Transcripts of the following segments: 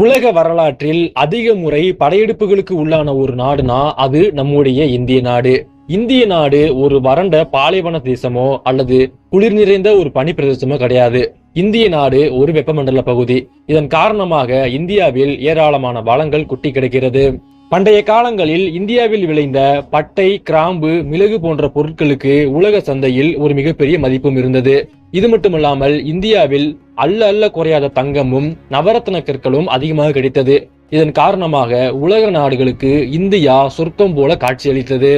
உலக வரலாற்றில் அதிக முறை படையெடுப்புகளுக்கு உள்ளான ஒரு நாடுனா அது நம்முடைய இந்திய நாடு. இந்திய நாடு ஒரு வறண்ட பாலைவன தேசமோ அல்லது குளிர் நிறைந்த ஒரு பனி பிரதேசமோ கிடையாது. இந்திய நாடு ஒரு வெப்பமண்டல பகுதி. இதன் காரணமாக இந்தியாவில் ஏராளமான வளங்கள் குட்டி கிடக்கிறது. பண்டைய காலங்களில் இந்தியாவில் விளைந்த பட்டை கிராம்பு மிளகு போன்ற பொருட்களுக்கு உலக சந்தையில் ஒரு மிகப்பெரிய மதிப்பும் இருந்தது. இது மட்டுமல்லாமல் இந்தியாவில் அல்ல அல்ல குறையாத தங்கமும் நவரத்ன கற்களும் அதிகமாக கிடைத்தது. இதன் காரணமாக உலக நாடுகளுக்கு இந்தியா சொர்க்கம் போல காட்சியளித்தது.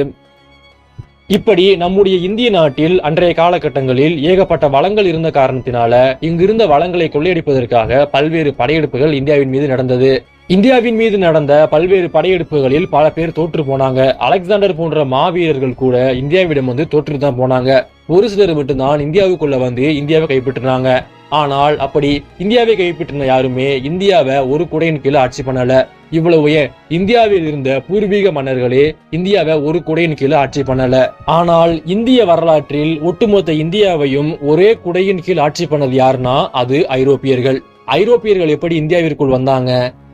இப்படி நம்முடைய இந்திய நாட்டில் அன்றைய காலகட்டங்களில் ஏகப்பட்ட வளங்கள் இருந்த காரணத்தினால இங்கிருந்த வளங்களை கொள்ளையடிப்பதற்காக பல்வேறு படையெடுப்புகள் இந்தியாவின் மீது நடந்தது. இந்தியாவின் மீது நடந்த பல்வேறு படையெடுப்புகளில் பல பேர் தோற்று போனாங்க. அலெக்சாண்டர் போன்ற மாவீரர்கள் கூட இந்தியாவிடம் வந்து தோற்று தான் போனாங்க. ஒரு சிலர் மட்டும்தான் இந்தியாவுக்குள்ள வந்து இந்தியாவை கைப்பற்றினாங்க. ஆனால் அப்படி இந்தியாவை கைப்பற்றின யாருமே இந்தியாவை ஒரு குடையின் கீழே ஆட்சி பண்ணல. இவ்வளவு ஏன்? இந்தியாவில் இருந்த பூர்வீக மன்னர்களே இந்தியாவை ஒரு குடையின் கீழே ஆட்சி பண்ணல. ஆனால் இந்திய வரலாற்றில் ஒட்டுமொத்த இந்தியாவையும் ஒரே குடையின் கீழ் ஆட்சி பண்ணது யாருன்னா அது ஐரோப்பியர்கள். ஐரோப்பியர்கள் எப்படி இந்தியாவிற்குள் வந்தாங்க?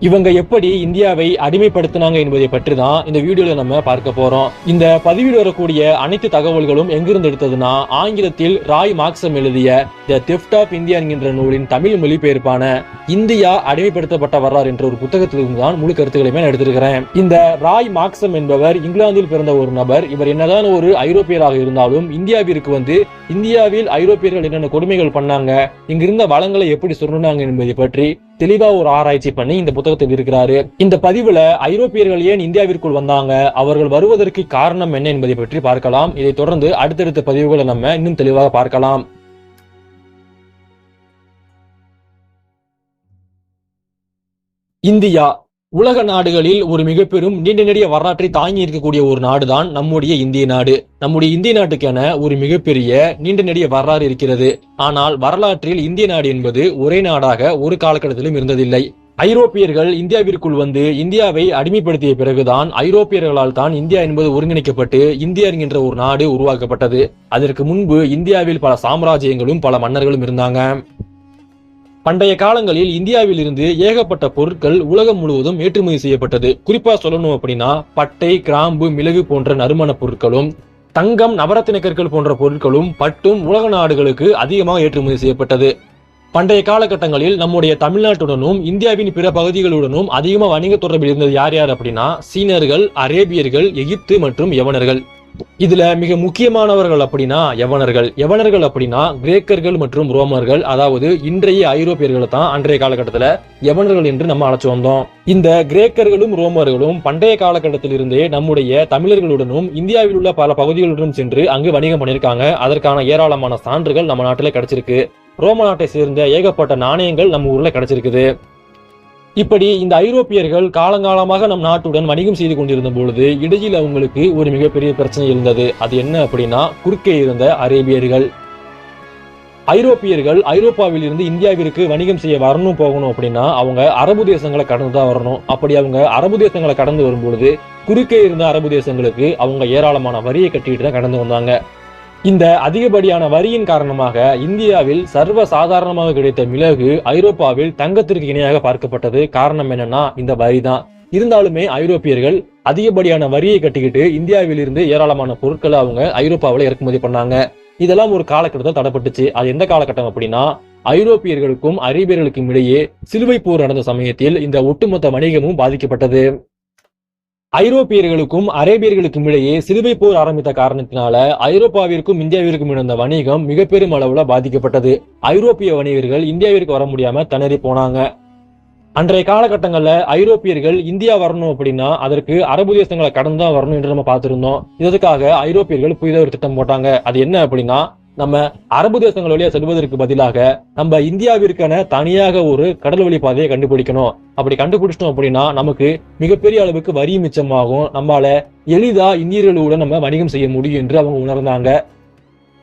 இவங்க எப்படி இந்தியாவை அடிமைப்படுத்தினாங்க என்பதை பற்றி தான் இந்த வீடியோல நம்ம பார்க்க போறோம். இந்த பதிவில் வரக்கூடிய அனைத்து தகவல்களும் எங்கிருந்து எடுத்ததுன்னா ஆங்கிலத்தில் ராய் மார்க்சம் எழுதிய த தெஃப்ட் ஆஃப் இந்தியா என்கின்ற நூலின் தமிழ் மொழிபெயர்ப்பான இந்தியா அடிமைப்படுத்தப்பட்ட வரலாறு என்ற ஒரு புத்தகத்திலிருந்து தான் முழு கருத்துக்களையுமே நான் எடுத்திருக்கிறேன். இந்த ராய் மார்க்சம் என்பவர் இங்கிலாந்தில் பிறந்த ஒரு நபர். இவர் என்னதான் ஒரு ஐரோப்பியராக இருந்தாலும் இந்தியாவிற்கு வந்து இந்தியாவில் ஐரோப்பியர்கள் என்னென்ன கொடுமைகள் பண்ணாங்க இங்கிருந்த வளங்களை எப்படி சொன்னாங்க என்பதை பற்றி தெளிவா ஒரு ஆராய்ச்சி பண்ணி இந்த புத்தகத்தில் இருக்கிறாரு இந்த பதிவுல ஐரோப்பியர்கள் ஏன் இந்தியாவிற்குள் வந்தாங்க? அவர்கள் வருவதற்கு காரணம் என்ன என்பதை பற்றி பார்க்கலாம். இதை தொடர்ந்து அடுத்தடுத்த பதிவுகளை நம்ம இன்னும் தெளிவாக பார்க்கலாம். இந்தியா உலக நாடுகளில் ஒரு மிக பெரும் நீண்ட நெடிய வரலாற்றை தாங்கி இருக்கக்கூடிய ஒரு நாடுதான் நம்முடைய இந்திய நாடு. நம்முடைய இந்திய நாட்டுக்கென ஒரு மிகப்பெரிய நீண்ட நெடிய வரலாறு இருக்கிறது. ஆனால் வரலாற்றில் இந்திய நாடு என்பது ஒரே நாடாக ஒரு காலகட்டத்திலும் இருந்ததில்லை. ஐரோப்பியர்கள் இந்தியாவிற்குள் வந்து இந்தியாவை அடிமைப்படுத்திய பிறகுதான் ஐரோப்பியர்களால் தான் இந்தியா என்பது ஒருங்கிணைக்கப்பட்டு இந்தியா என்கின்ற ஒரு நாடு உருவாக்கப்பட்டது. அதற்கு முன்பு இந்தியாவில் பல சாம்ராஜ்யங்களும் பல மன்னர்களும் இருந்தாங்க. பண்டைய காலங்களில் இந்தியாவில் இருந்து ஏகப்பட்ட பொருட்கள் உலகம் முழுவதும் ஏற்றுமதி செய்யப்பட்டது. குறிப்பா சொல்லணும் அப்படின்னா பட்டை கிராம்பு மிளகு போன்ற நறுமண பொருட்களும் தங்கம் நவரத்தின கற்கள் போன்ற பொருட்களும் பட்டும் உலக நாடுகளுக்கு அதிகமாக ஏற்றுமதி செய்யப்பட்டது. பண்டைய காலகட்டங்களில் நம்முடைய தமிழ்நாட்டுடனும் இந்தியாவின் பிற பகுதிகளுடனும் அதிகமாக வணிக தொடர்பில் இருந்தது யார் யார் அப்படின்னா சீனர்கள் அரேபியர்கள் எகிப்து மற்றும் யவனர்கள். இதுல மிக முக்கியமானவர்கள் அப்படின்னா யவனர்கள். யவனர்கள் அப்படின்னா கிரேக்கர்கள் மற்றும் ரோமர்கள். அதாவது இன்றைய ஐரோப்பியர்களை தான் அன்றைய காலகட்டத்துல யவனர்கள் என்று நம்ம அழைச்சு வந்தோம். இந்த கிரேக்கர்களும் ரோமர்களும் பண்டைய காலகட்டத்தில் இருந்தே நம்முடைய தமிழர்களுடனும் இந்தியாவில் உள்ள பல பகுதிகளுடனும் சென்று அங்கு வணிகம் பண்ணியிருக்காங்க. அதற்கான ஏராளமான சான்றுகள் நம்ம நாட்டில் கிடைச்சிருக்கு. ரோம நாட்டை சேர்ந்த ஏகப்பட்ட நாணயங்கள் நம்ம ஊர்ல கிடைச்சிருக்குது. இப்படி இந்த ஐரோப்பியர்கள் காலங்காலமாக நம் நாட்டுடன் வணிகம் செய்து கொண்டிருந்த பொழுது இடையில் அவங்களுக்கு ஒரு மிகப்பெரிய பிரச்சனை இருந்தது. அது என்ன அப்படின்னா குறுக்கே இருந்த அரேபியர்கள். ஐரோப்பியர்கள் ஐரோப்பாவில் இருந்து இந்தியாவிற்கு வணிகம் செய்ய வரணும் போகணும் அப்படின்னா அவங்க அரபு தேசங்களை கடந்து தான் வரணும். அப்படி அவங்க அரபு தேசங்களை கடந்து வரும்பொழுது குறுக்கே இருந்த அரபு தேசங்களுக்கு அவங்க ஏராளமான வரியை கட்டிட்டு தான் கடந்து வந்தாங்க. இந்த அதிகப்படியான வரியின் காரணமாக இந்தியாவில் சர்வ சாதாரணமாக கிடைத்த மிளகு ஐரோப்பாவில் தங்கத்திற்கு இணையாக பார்க்கப்பட்டது. காரணம் என்னன்னா இந்த வரி தான் இருந்தாலுமே ஐரோப்பியர்கள் அதிகப்படியான வரியை கட்டிக்கிட்டு இந்தியாவில் இருந்து ஏராளமான பொருட்களை அவங்க ஐரோப்பாவில் இறக்குமதி பண்ணாங்க. இதெல்லாம் ஒரு காலகட்டத்தில் தடைப்பட்டுச்சு. அது எந்த காலகட்டம் அப்படின்னா ஐரோப்பியர்களுக்கும் அரேபியர்களுக்கும் இடையே சிலுவை போர் நடந்த சமயத்தில் இந்த ஒட்டுமொத்த வணிகமும் பாதிக்கப்பட்டது. ஐரோப்பியர்களுக்கும் அரேபியர்களுக்கும் இடையே சிலுவை போர் ஆரம்பித்த காரணத்தினால ஐரோப்பாவிற்கும் இந்தியாவிற்கும் இருந்த வணிகம் மிக பெரும் அளவுல பாதிக்கப்பட்டது. ஐரோப்பிய வணிகர்கள் இந்தியாவிற்கு வர முடியாம திணறி போனாங்க. அன்றைய காலகட்டங்கள்ல ஐரோப்பியர்கள் இந்தியா வரணும் அப்படின்னா அதற்கு அரபு தேசங்களை கடந்து தான் வரணும் என்று நம்ம பார்த்திருந்தோம். இதற்காக ஐரோப்பியர்கள் புதிதாக ஒரு திட்டம் போட்டாங்க. அது என்ன அப்படின்னா நம்ம அரபு தேசங்கள் வழியா செல்வதற்கு பதிலாக நம்ம இந்தியாவிற்கான தனியாக ஒரு கடல் வழி பாதையை கண்டுபிடிக்கணும். அப்படி கண்டுபிடிச்சிட்டோம் அப்படின்னா நமக்கு மிகப்பெரிய அளவுக்கு வரி மிச்சமாகும். நம்மால எளிதா இந்தியர்களுடன் நம்ம வணிகம் செய்ய முடியும் என்று அவங்க உணர்ந்தாங்க.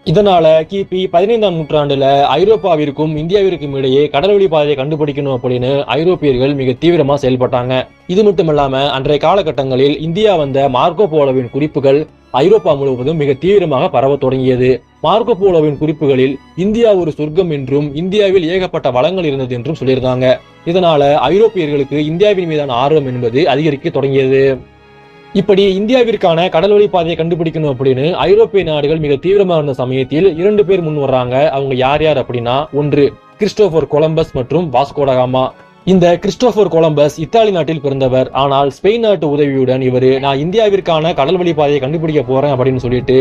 இதனால கிபி பதினைந்தாம் நூற்றாண்டுல ஐரோப்பாவிற்கும் இந்தியாவிற்கும் இடையே கடல்வழி பாதையை கண்டுபிடிக்கணும் அப்படின்னு ஐரோப்பியர்கள் மிக தீவிரமா செயல்பட்டாங்க. இது மட்டும் இல்லாம அன்றைய காலகட்டங்களில் இந்தியா வந்த மார்க்கோ போலோவின் குறிப்புகள் ஐரோப்பா முழுவதும் மிக தீவிரமாக பரவத் தொடங்கியது. மார்க்கோ போலோவின் குறிப்புகளில் இந்தியா ஒரு சொர்க்கம் என்றும் இந்தியாவில் ஏகப்பட்ட வளங்கள் இருந்தது என்றும் சொல்லியிருந்தாங்க இதனால ஐரோப்பியர்களுக்கு இந்தியாவின் மீதான ஆர்வம் என்பது அதிகரிக்க தொடங்கியது. இப்படி இந்தியாவிற்கான கடல்வழி பாதையை கண்டுபிடிக்கணும் அப்படின்னு ஐரோப்பிய நாடுகள் மிக தீவிரமாக இருந்த சமயத்தில் இரண்டு பேர் முன் வர்றாங்க. அவங்க யார் யார் அப்படின்னா ஒன்று கிறிஸ்டோபர் கொலம்பஸ் மற்றும் வாஸ்கோடகாமா இந்த கிறிஸ்டோபர் கொலம்பஸ் இத்தாலி நாட்டில் பிறந்தவர். ஆனால் ஸ்பெயின் நாட்டு உதவியுடன் இவர் நான் இந்தியாவிற்கான கடல்வழி பாதையை கண்டுபிடிக்க போறேன் அப்படின்னு சொல்லிட்டு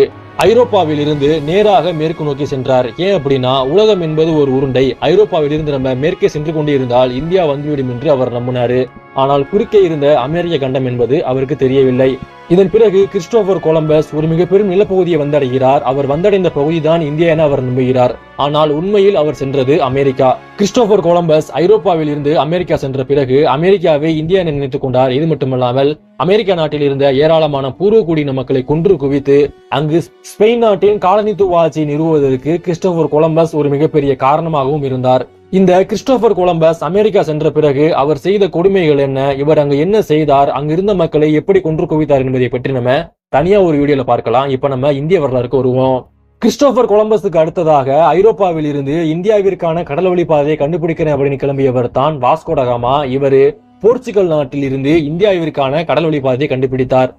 ஐரோப்பாவில் இருந்து நேராக மேற்கு நோக்கி சென்றார். ஏன் அப்படின்னா உலகம் என்பது ஒரு உருண்டை. ஐரோப்பாவில் இருந்து நம்ம மேற்கே சென்று கொண்டே இருந்தால் இந்தியா வந்துவிடும் என்று அவர் நம்பினாரு. ஆனால் குறுக்கே இருந்த அமெரிக்க கண்டம் என்பது அவருக்கு தெரியவில்லை. இதன் பிறகு கிறிஸ்டோபர் கொலம்பஸ் ஒரு மிக பெரும் நிலப்பகுதியை வந்தடைகிறார். அவர் வந்தடைந்த பகுதிதான் இந்தியா என அவர் நம்புகிறார். ஆனால் உண்மையில் அவர் சென்றது அமெரிக்கா. கிறிஸ்டோபர் கொலம்பஸ் ஐரோப்பாவில் இருந்து அமெரிக்கா சென்ற பிறகு அமெரிக்காவை இந்தியா என நினைத்துக் கொண்டார். இது மட்டுமல்லாமல் அமெரிக்கா நாட்டில் இருந்த ஏராளமான பூர்வகுடியின மக்களை கொன்று குவித்து அங்கு ஸ்பெயின் நாட்டின் காலனித்துவ ஆட்சியை நிறுவுவதற்கு கிறிஸ்டோபர் கொலம்பஸ் ஒரு மிகப்பெரிய காரணமாகவும் இருந்தார். இந்த கிறிஸ்டோபர் கொலம்பஸ் அமெரிக்கா சென்ற பிறகு அவர் செய்த கொடுமைகள் என்ன? இவர் அங்கு என்ன செய்தார்? அங்க இருந்த மக்களை எப்படி கொன்று குவித்தார் என்பதை பற்றி நம்ம தனியா ஒரு வீடியோல பார்க்கலாம். இப்ப நம்ம இந்திய வரலாறுக்கு வருவோம். கிறிஸ்டோபர் கொலம்பஸுக்கு அடுத்ததாக ஐரோப்பாவில் இருந்து இந்தியாவிற்கான கடல் வழி பாதையை கண்டுபிடிக்கிறேன் அப்படின்னு கிளம்பியவர் தான் வாஸ்கோடகாமா இவரு போர்ச்சுகல் நாட்டில் இருந்து இந்தியாவிற்கான கடல் வழி பாதையை கண்டுபிடித்தார்.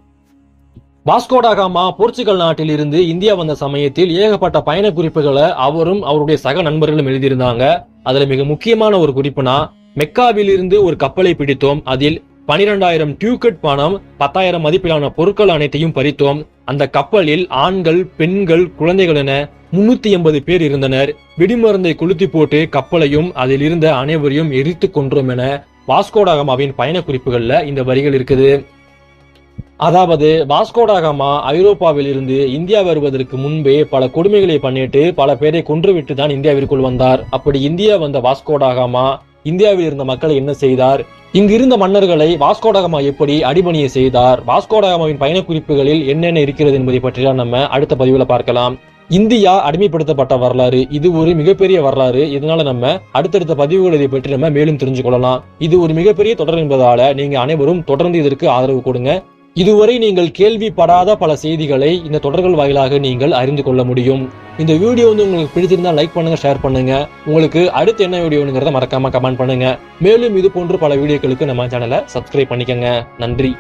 வாஸ்கோடாகாமா போர்ச்சுகல் நாட்டில் இருந்து இந்தியா வந்த சமயத்தில் ஏகப்பட்ட பயண குறிப்புகளை அவரும் அவருடைய சக நண்பர்களும் எழுதியிருந்தாங்க. அதுல மிக முக்கியமான ஒரு குறிப்புனா மெக்காவில் இருந்து ஒரு கப்பலை பிடித்தோம். அதில் பனிரெண்டாயிரம் டியூக்கெட் பணம் பத்தாயிரம் மதிப்பிலான பொருட்கள் அனைத்தையும் பறித்தோம். அந்த கப்பலில் ஆண்கள் பெண்கள் குழந்தைகள் என முன்னூத்தி எண்பது பேர் இருந்தனர். வெடிமருந்தை கொளுத்தி போட்டு கப்பலையும் அதில் இருந்த அனைவரையும் எரித்து கொன்றோம் என வாஸ்கோடாகமாவின் பயண குறிப்புகள்ல இந்த வரிகள் இருக்குது. அதாவது வாஸ்கோடாகமா ஐரோப்பாவில் இருந்து இந்தியா வருவதற்கு முன்பே பல கொடுமைகளை பண்ணிட்டு பல பேரை கொன்றுவிட்டு தான் இந்தியாவிற்குள் வந்தார். அப்படி இந்தியா வந்த வாஸ்கோடாகமா இந்தியாவில் இருந்த மக்களை என்ன செய்தார்? இங்கு இருந்த மன்னர்களை வாஸ்கோடாகமா எப்படி அடிபணிய செய்தார்? வாஸ்கோடாகமாவின் பயண குறிப்புகளில் என்னென்ன இருக்கிறது என்பதை பற்றிலாம் நம்ம அடுத்த பதிவுல பார்க்கலாம். இந்தியா அடிமைப்படுத்தப்பட்ட வரலாறு இது ஒரு மிகப்பெரிய வரலாறு. இதனால நம்ம அடுத்தடுத்த பதிவுகள் இதை பற்றி நம்ம மேலும் தெரிஞ்சு கொள்ளலாம் இது ஒரு மிகப்பெரிய தொடர் என்பதால நீங்க அனைவரும் தொடர்ந்து இதற்கு ஆதரவு கொடுங்க. இதுவரை நீங்கள் கேள்விப்படாத பல செய்திகளை இந்த தொடர்கள் வாயிலாக நீங்கள் அறிந்து கொள்ள முடியும். இந்த வீடியோ வந்து உங்களுக்கு பிடிச்சிருந்தா லைக் பண்ணுங்க ஷேர் பண்ணுங்க. உங்களுக்கு அடுத்து என்ன வீடியோங்கிறத மறக்காம கமெண்ட் பண்ணுங்க. மேலும் இது போன்று பல வீடியோக்களுக்கு நம்ம சேனலை சப்ஸ்கிரைப் பண்ணிக்கங்க. நன்றி.